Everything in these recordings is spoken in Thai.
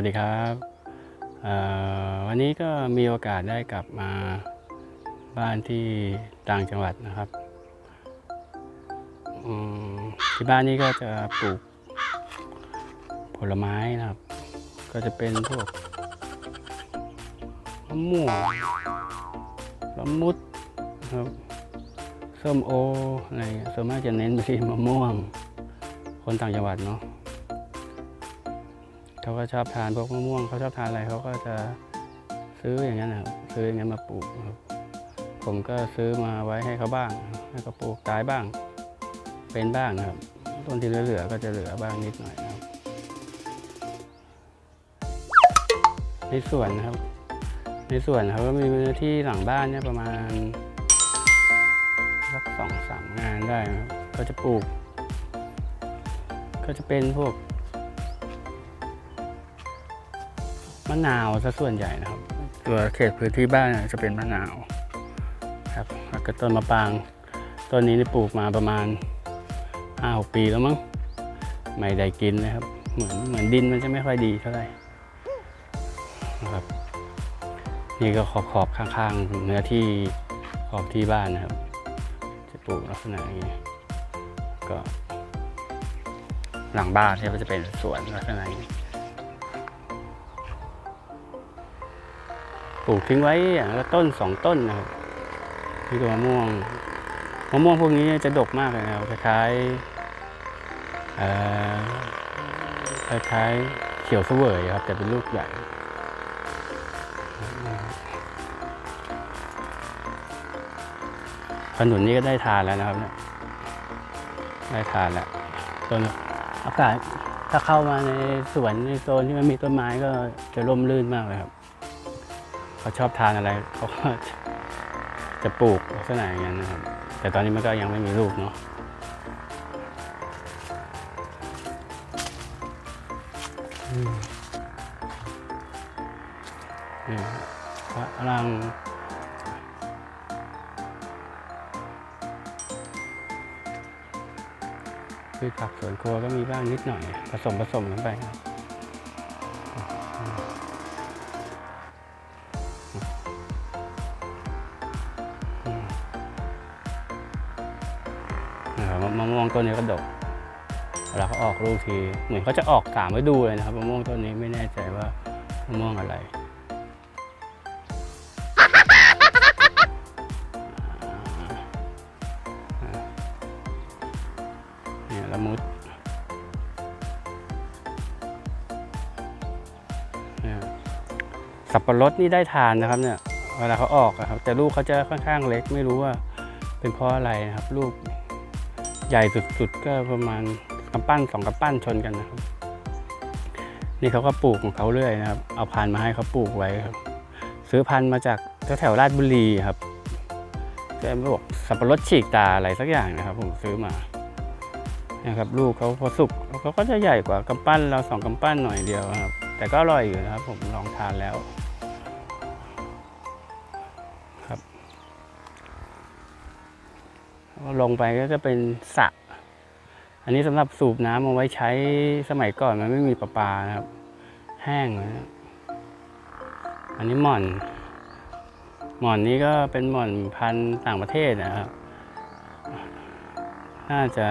วัสดีครับวันนี้ก็มีโอกาสได้กลับมาบ้านที่ต่างจังหวัดนะครับที่บ้านนี้ก็จะปลูกผลไม้นะครับ ก็จะเป็นพวกมะม่วงละมุดนะครับส้มโออะไรเงี้ยส่วนมากจะเน้นไปที่มะม่วง คนต่างจังหวัดเนาะ เขาก็ชอบทานพวกมะม่วงเขาชอบทานอะไรเขาก็จะซื้ออย่างนั้นนะครับซื้ออย่างนั้นมาปลูกครับผมก็ซื้อมาไว้ให้เขาบ้างให้เขาปลูกตายบ้าง เป็นบ้างนะครับต้นที่เหลือๆก็จะเหลือบ้างนิดหน่อยนะครับในสวนนะครับ ในสวนเขาก็มีเนื้อที่หลังบ้านเนี่ยประมาณสักสองสามงานได้นะครับก็จะปลูก ก็จะเป็นพวก มะนาวซะส่วนใหญ่นะครับ ตัวเขตพื้นที่บ้านจะเป็นมะนาวครับแล้วก็ต้นมะปรางต้นนี้ได้ปลูกมาประมาณห้าหกปีแล้วมั้งไม่ได้กินเลยครับ เหมือนเหมือนดินมันจะไม่ค่อยดีเท่าไหร่นะครับ นี่ก็ขอบขอบข้างๆเนื้อที่ขอบที่บ้านนะครับ จะปลูกลักษณะอย่างนี้ก็ หลังบ้านเนี่ยก็จะเป็นสวนลักษณะอย่างนี้ ลูกทิ้งไว้อย่างละต้นสองต้นนะครับนี่ตัวมะม่วงมะม่วงพวกนี้จะดกมากเลยนะครับคล้ายๆเอ่อคล้ายเขียวเสวยครับแต่เป็นลูกใหญ่ขนุนนี่ก็ได้ทานแล้วนะครับเนี่ยได้ทานแล้วต้นอากาศถ้าเข้ามาในสวนในโซนที่มันมีต้นไม้ก็จะร่มรื่นมากเลยครับ เขาชอบทานอะไรเขาก็จะปลูกลักษณะอย่างนั้นนะครับ แต่ตอนนี้มันก็ยังไม่มีลูกเนาะอืมนี่พระรังพืชผักสวนครัวก็มีบ้างนิดหน่อย ผสมผสมกันไปครับ มะม่วงต้นนี้ก็ดกเวลาเขาออกลูกทีเหมือนเขาจะออกสามฤดูเลยนะครับมะม่วงต้นนี้ไม่แน่ใจว่ามะม่วงอะไรเนี่ยละมุดเนี่ยสับปะรดนี่ได้ทานนะครับเนี่ยเวลาเขาออกครับ แต่ลูกเขาจะค่อนข้างเล็กไม่รู้ว่าเป็นเพราะอะไรนะครับ ลูก ใหญ่สุดๆ ก็ประมาณกำปั้นสองกำปั้นชนกันนะครับ นี่เขาก็ปลูกของเขาเรื่อยนะครับ เอาพันธุ์มาให้เขาปลูกไว้ครับ ซื้อพันธุ์มาจากแถวราชบุรีครับแกบอกสับปะรดฉีกตาอะไรสักอย่างนะครับ ผมซื้อมานะครับลูกเขาพอสุกเขาก็จะใหญ่กว่ากำปั้นเราสองกำปั้นหน่อยเดียวครับ แต่ก็อร่อยอยู่นะครับ ผมลองทานแล้ว ลงไปก็จะเป็นสระอันนี้สำหรับสูบน้ำเอาไว้ใช้สมัยก่อนมันไม่มีประปานะครับ แห้งนะอันนี้หม่อน หม่อนนี้ก็เป็นหม่อนพันธุ์ต่างประเทศนะครับ น่าจะ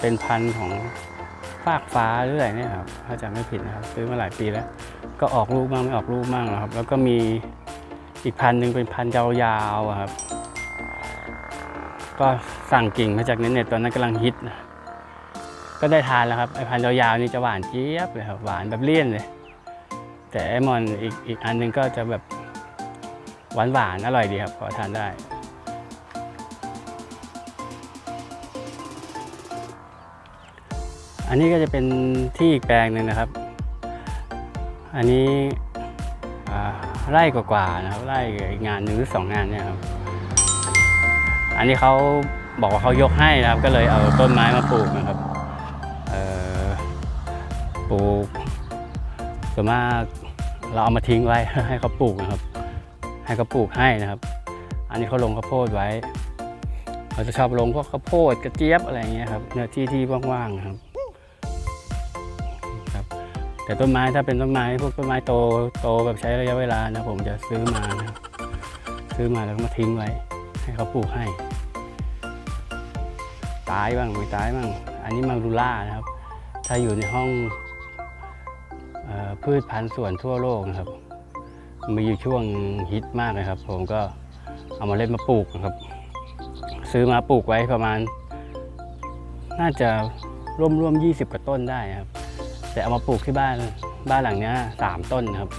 เป็นพันธุ์ของฟากฟ้าเรื่อยเนี่ยครับ ถ้าจำไม่ผิดนะครับ ซื้อมาหลายปีแล้ว ก็ออกลูกบ้างไม่ออกลูกบ้างนะครับ แล้วก็มีอีกพันหนึ่งเป็นพันยาวๆครับ ก็สั่งกิ่งมาจากในเน็ตตอนนั้นกำลังฮิตนะก็ได้ทานแล้วครับไอพันธุ์ยาวๆนี่จะหวานเจี๊ยบเลยครับหวานแบบเลี่ยนเลย แต่ไอมอนอีกอีกอันหนึงก็จะแบบหวานหวานๆอร่อยดีครับพอทานได้ อันนี้ก็จะเป็นที่อีกแปลงหนึ่งนะครับ อันนี้ไร่กว่าๆนะครับไร่งานหนึ่งหรือสองงานเนี่ยครับ อันนี้เขาบอกว่าเขายกให้นะครับ ก็เลยเอาต้นไม้มาปลูกนะครับปลูกส่วนมากเราเอามาทิ้งไว้ให้เขาปลูกนะครับ ให้เขาปลูกให้นะครับ อันนี้เขาลงข้าวโพดไว้เขาจะชอบลงพวกข้าวโพดกระเจี๊ยบอะไรอย่างเงี้ยครับเนื้อที่ที่ว่างๆครับครับ แต่ต้นไม้ถ้าเป็นต้นไม้พวกต้นไม้โตโตแบบใช้ระยะเวลานะผมจะซื้อมานะซื้อมาแล้วก็มาทิ้งไว้ ให้เขาปลูกให้ ตายบ้างไม่ตายบ้าง อันนี้มารูล่านะครับ ถ้าอยู่ในห้องออพืชพันธุ์สวนทั่วโลกนะครับ มีอยู่ช่วงฮิตมากนะครับ ผมก็เอามาเล่นมาปลูกนะครับ ซื้อมาปลูกไว้ประมาณ น่าจะร่วมร่วมยี่สิบกว่าต้นได้ครับ แต่เอามาปลูกที่บ้านบ้านหลังนี้สามต้นนะครับ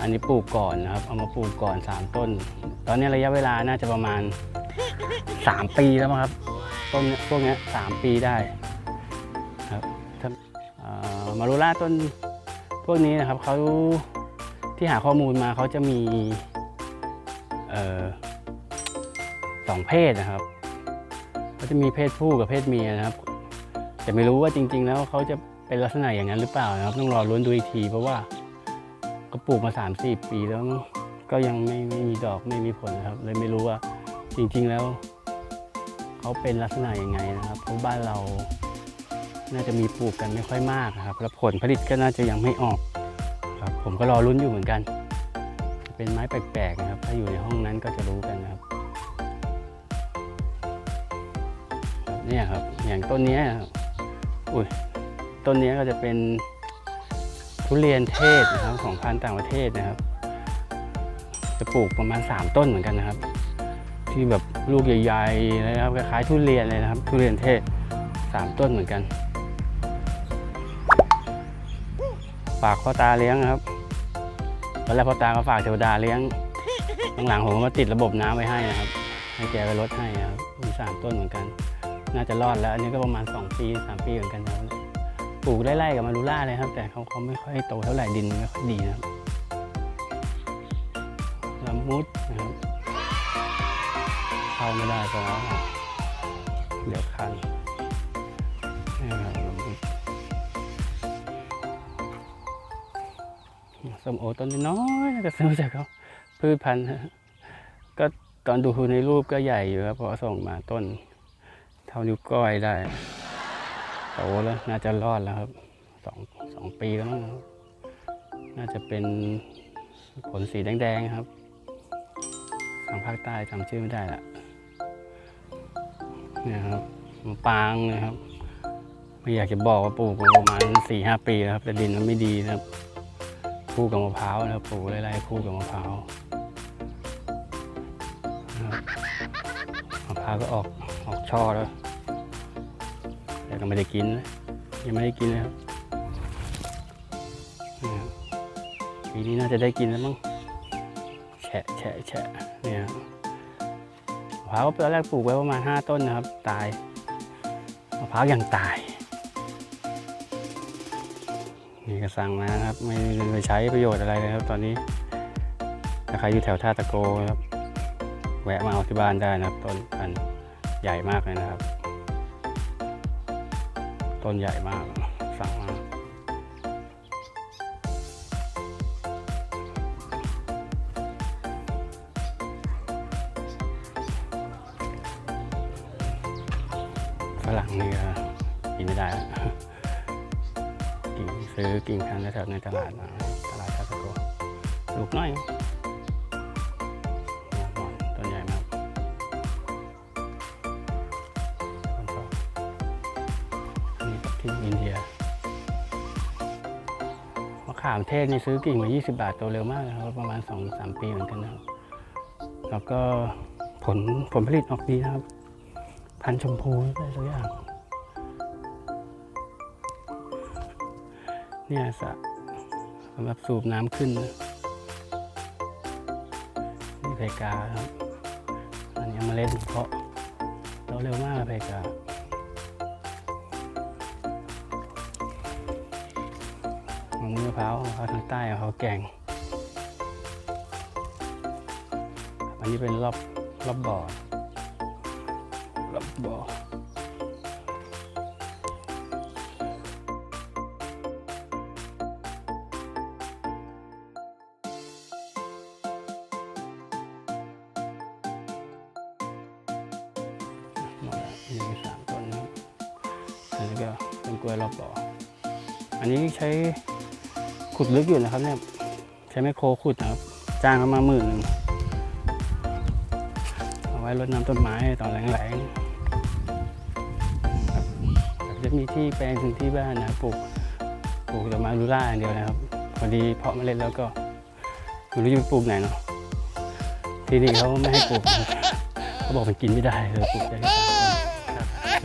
อันนี้ปลูกก่อนนะครับ เอามาปลูกก่อนสามต้น ตอนนี้ระยะเวลาน่าจะประมาณสามปีแล้วครับ ต้นเนี้พวกนี้สามปีได้ครับามารูล่าต้นพวกนี้นะครับเขาที่หาข้อมูลมาเขาจะมีออสองเพศนะครับเขาจะมีเพศผู้กับเพศเมียนะครับ แต่ไม่รู้ว่าจริง ๆ แล้วเขาจะเป็นลักษณะอย่างนั้นหรือเปล่านะครับ ต้องรอลุ้นดูอีกที เพราะว่าก็ปลูกมา3ามสี่ปีแล้วก็ยังไม่ไม่มีดอกไม่มีผลนะครับ เลยไม่รู้ว่าจริง ๆ แล้ว เขาเป็นลักษณะยังไงนะครับเพราะบ้านเราน่าจะมีปลูกกันไม่ค่อยมากครับ แล้วผลผลิตก็น่าจะยังไม่ออกครับผมก็รอลุ้นอยู่เหมือนกัน เป็นไม้แปลกๆนะครับ ถ้าอยู่ในห้องนั้นก็จะรู้กันนะครับเนี่ยครับอย่างต้นนี้อุ้ยต้นนี้ก็จะเป็นทุเรียนเทศนะครับของพันธุ์ต่างประเทศนะครับ จะปลูกประมาณ 3 ต้นเหมือนกันนะครับ ที่แบบลูกใหญ่ๆเลยนะครับคล้ายๆทุเรียนเลยนะครับ ทุเรียนเทศ3ต้นเหมือนกัน ฝากพ่อตาเลี้ยงครับตอนแรกพ่อตาก็ฝากเทวดาเลี้ยงหลังๆผมก็มาติดระบบน้ำไว้ให้นะครับ ให้แกไปลดให้นะครับมีสามต้นเหมือนกัน น่าจะรอดแล้ว อันนี้ก็ประมาณ 2 ปี 3 ปีเหมือนกันนะครับปลูกได้ไล่กับมารูล่าเลยครับ แต่เขาเขาไม่ค่อยโตเท่าไหร่ดินไม่ค่อยดีนะครับละมุดนะครับ เข้าไม่ได้เพราะว่าเดี๋ยวคันส้มโอต้นน้อยๆน่าจะซื้อจากเขาพืชพันธุ์ก็ตอนดูในรูปก็ใหญ่อยู่ครับเพราะส่งมาต้น เท่านิ้วก้อยได้โตแล้วน่าจะรอดแล้วครับสองสองปีแล้วน่าจะเป็นผลสีแดงๆครับทางภาคใต้จำชื่อไม่ได้ละ เนี่ยครับมะปางนะครับ ไม่อยากจะบอกว่าปลูกมาประมาณสี่ห้าปีแล้วครับ แต่ดินมันไม่ดีนะครับ คู่กับมะพร้าวนะครับปลูกไล่ๆคู่กับมะพร้าวมะพร้าวก็ออกออกช่อแล้วแต่ก็ไม่ได้กินนะยังไม่ได้กินเลยครับปีนี้น่าจะได้กินแล้วมั้งแฉะแฉะแฉะเนี่ยครับ พร้าวตอนแรกปลูกไว้ประมาณ 5 ต้นนะครับ ตายมะพร้าวยังตาย นี่ก็สั่งมาครับ ไม่ไม่ใช้ประโยชน์อะไรเลยครับ ตอนนี้ถ้าใครอยู่แถวท่าตะโกครับ แวะมาเอาที่บ้านได้นะครับ ต้นพันธุ์ใหญ่มากเลยนะครับ ต้นใหญ่มาก รั่งนี่ก็กินไม่ได้กิ่งซื้อกิ่งพันธุ์แถวในตลาดตลาดคาสโกลูกน้อยเนี่ยหมอนต้นใหญ่มากนี่ที่อินเดียมะขามเทศนี่ซื้อกิ่งมา 20 บาทโตเร็วมากนะครับประมาณ 2-3 ปีเหมือนกันนะครับแล้วก็ผลผลผลิตออกดีนะครับ พันชมพูอะไรสักอย่างเนี่ยสะสำหรับสูบน้ำขึ้นนี่เพกาครับอันนี้มาเล่นเพาะโตเร็วมากเพกามะม่วงมะพร้าวของเขาทางใต้ของเขาแกง อันนี้เป็นรอบรอบบ่อรอ บบ่อหมดแล้วยังมีสามต้นนะครับอันนี้ก็เป็นกล้วยรอบบ่อ อันนี้ใช้ขุดลึกอยู่นะครับเนี่ย ใช้ไมโครขุดนะครับ จ้างเขามาหมื่นหนึ่งเอาไว้รดน้ำต้นไม้ตอนแรงๆ มีที่แปลงพื้นที่บ้านนะปลูกปลูกแต้นไม้ลูล่าอย่างเดียวนะครับพอดีเพาะเมล็ดแล้วก็ไม่รู้จะไปปลูกไหนเนาะที่นี่เขาไม่ให้ปลูกนะเขาบอกมันกินไม่ได้เลยปลูกได้แค่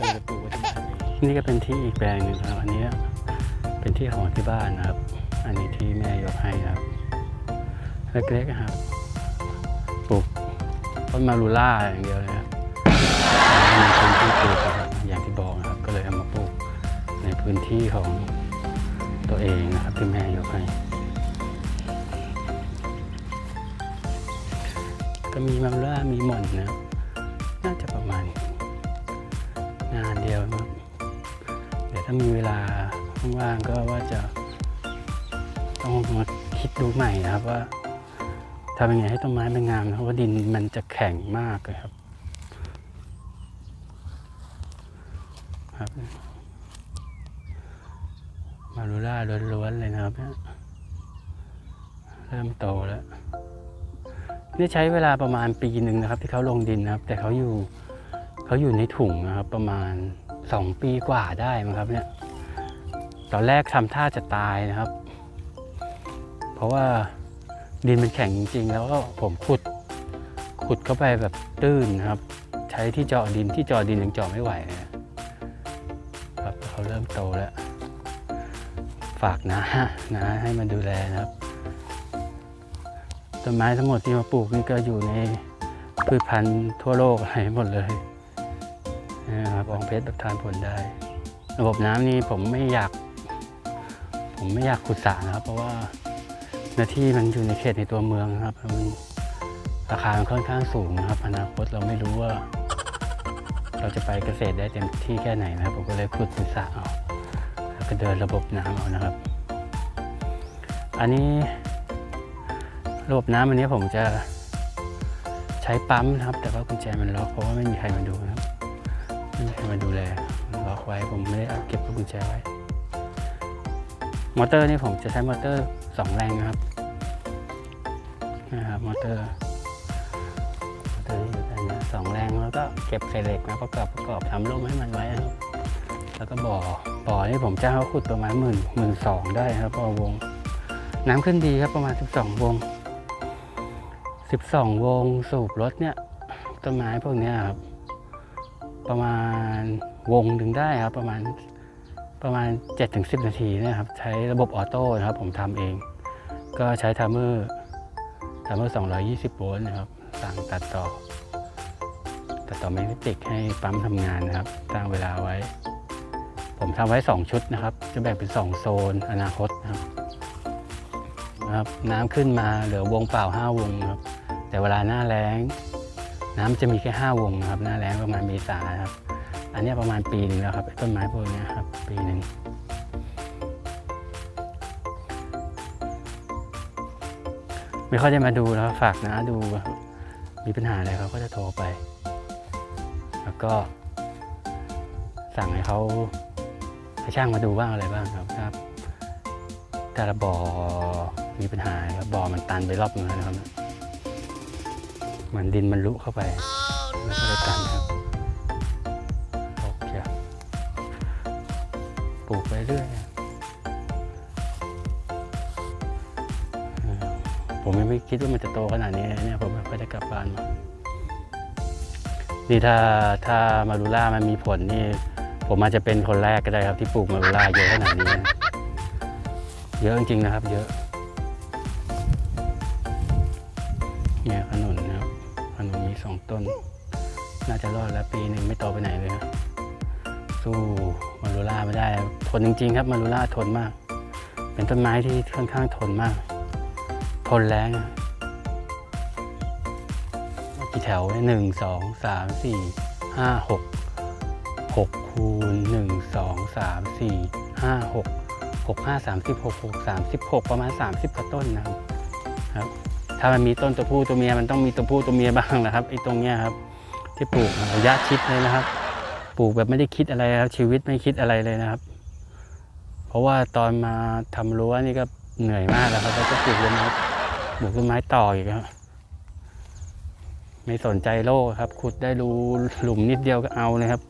สามต้นครับเลยจะปลูกไว้ที่บ้านนี่ก็เป็นที่อีกแปลงหนึ่งครับอันนี้เป็นที่ของที่บ้านนะครับ อันนี้ที่แม่ยกให้นะครับเล็กๆนะครับปลูกต้นมารูล่าอย่างเดียวเลยครับไม่มีพื้นที่ปลูก พื้นที่ของตัวเองนะครับที่แม่ยกให้ก็มีมารูล่ามีหม่อนนะน่าจะประมาณงานเดียวนะครับเดี๋ยวถ้ามีเวลาว่างๆก็ว่าจะต้องมาคิดดูใหม่นะครับว่าทำยังไงให้ต้นไม้มันงามนะครับว่าดินมันจะแข็งมากเลยครับครับ ล่าล้วนๆเลยนะครับ เริ่มโตแล้ว นี่ใช้เวลาประมาณปีหนึ่งนะครับ ที่เขาลงดินนะครับ แต่เขาอยู่เขาอยู่ในถุงนะครับ ประมาณสองปีกว่าได้มั้งครับ เนี่ย ตอนแรกทำท่าจะตายนะครับ เพราะว่าดินมันแข็งจริงๆ แล้วก็ผมขุดขุดเข้าไปแบบตื้นนะครับ ใช้ที่เจาะดินที่เจาะดินยังเจาะไม่ไหวนะครับเขาเริ่มโตแล้ว ฝากนะนะให้มาดูแลนะครับต้นไม้ทั้งหมดที่มาปลูกนี่ก็อยู่ในพืชพันธุ์ทั่วโลกอะไรหมดเลยนะครับอองเพชรแบบทานผลได้ ระบบน้ำนี่ผมไม่อยาก ผมไม่อยากขุดสระนะครับ เพราะว่าหน้าที่มันอยู่ในเขตในตัวเมืองนะครับมันราคามันค่อนข้างสูงนะครับอนาคตเราไม่รู้ว่า เราจะไปเกษตรได้เต็มที่แค่ไหนนะครับ ผมก็เลยขุดเป็นสระเอา ก็เดินระบบน้ำเอานะครับ อันนี้ระบบน้ำอันนี้ผมจะใช้ปั๊มนะครับ แต่ว่ากุญแจมันล็อกเพราะว่าไม่มีใครมาดูนะครับไม่มีใครมาดูแลล็อกไว้ผมไม่ได้เอาเก็บกุญแจไว้ มอเตอร์นี่ผมจะใช้มอเตอร์สองแรงนะครับนะครับมอเตอร์มอเตอร์ที่อยู่ด้านนี้สองแรงแล้วก็เก็บใส่เหล็กนะประกอบประกอบทำร่มให้มันไว้นะครับแล้วก็บ่อ บ่อนี่ผมจ้างเขาขุดประมาณหมื่นหมื่นสองได้ครับต่อวง น้ำขึ้นดีครับประมาณ 12 วง 12 วงสูบรถเนี่ยต้นไม้พวกเนี้ยครับ ประมาณวงถึงได้ครับ ประมาณประมาณ 7-10 นาทีนะครับ ใช้ระบบออโต้นะครับ ผมทำเอง ก็ใช้ทัมเมอร์ทัมเมอร์ 220 โวลต์นะครับสั่งตัดต่อตัดต่อแมกเนติกให้ปั๊มทำงานนะครับตั้งเวลาไว้ ผมทำไว้ 2 ชุดนะครับ จะแบ่งเป็น 2 โซนอนาคตนะครับนะครับน้ำขึ้นมาเหลือวงเปล่า 5 วงนะครับ แต่เวลาหน้าแล้ง น้ำจะมีแค่ 5 วงนะครับ หน้าแล้งประมาณเมษาครับ อันนี้ประมาณปีหนึ่งแล้วครับต้นไม้พวกนี้ครับ ปีหนึ่งไม่ค่อยได้มาดูแล้วฝากนะดูมีปัญหาอะไรเขาก็จะโทรไป แล้วก็สั่งให้เขา ให้ช่างมาดูบ้างอะไรบ้างครับครับแต่ละบ่อมีปัญหาครับบ่อมันตันไปรอบนึงแล้วนะครับเหมือนดินมันลุเข้าไปมันก็เลยตันครับโอเคปลูกไปเรื่อยผมยังไม่คิดว่ามันจะโตขนาดนี้เลยเนี่ยผมไม่ค่อยได้กลับบ้านมานี่ถ้าถ้ามารูล่ามันมีผลนี่ ผมอาจจะเป็นคนแรกก็ได้ครับที่ปลูกมารูล่าเยอะขนาดนี้เยอะจริงๆนะครับ เยอะเนี่ยขนุนนะครับขนุนมีสองต้น น่าจะรอดแล้วปีหนึ่งไม่โตไปไหนเลยครับสู้มารูล่าไม่ได้ ทนจริง ๆ ครับมารูล่าทนมาก เป็นต้นไม้ที่ค่อนข้างทนมาก ทนแรงกี่แถวเนี่ยหนึ่งสองสามสี่ห้าหก 2 3 4 5 6 6 5 36 6 36 ประมาณ 30กว่าต้นนะครับ ถ้ามันมีต้นตัวผู้ตัวเมียมันต้องมีตัวผู้ตัวเมียบ้างนะครับไอ้ตรงเนี้ยครับ ที่ปลูกระยะชิดเลยนะครับ ปลูกแบบไม่ได้คิดอะไรครับชีวิตไม่คิดอะไรเลยนะครับ เพราะว่าตอนมาทำรั้วนี่ก็เหนื่อยมากแล้วครับก็ปลูกต้นไม้ปลูกต้นไม้ต่ออีกครับไม่สนใจโลกครับ ขุดได้รูหลุมนิดเดียวก็เอาเลยครับ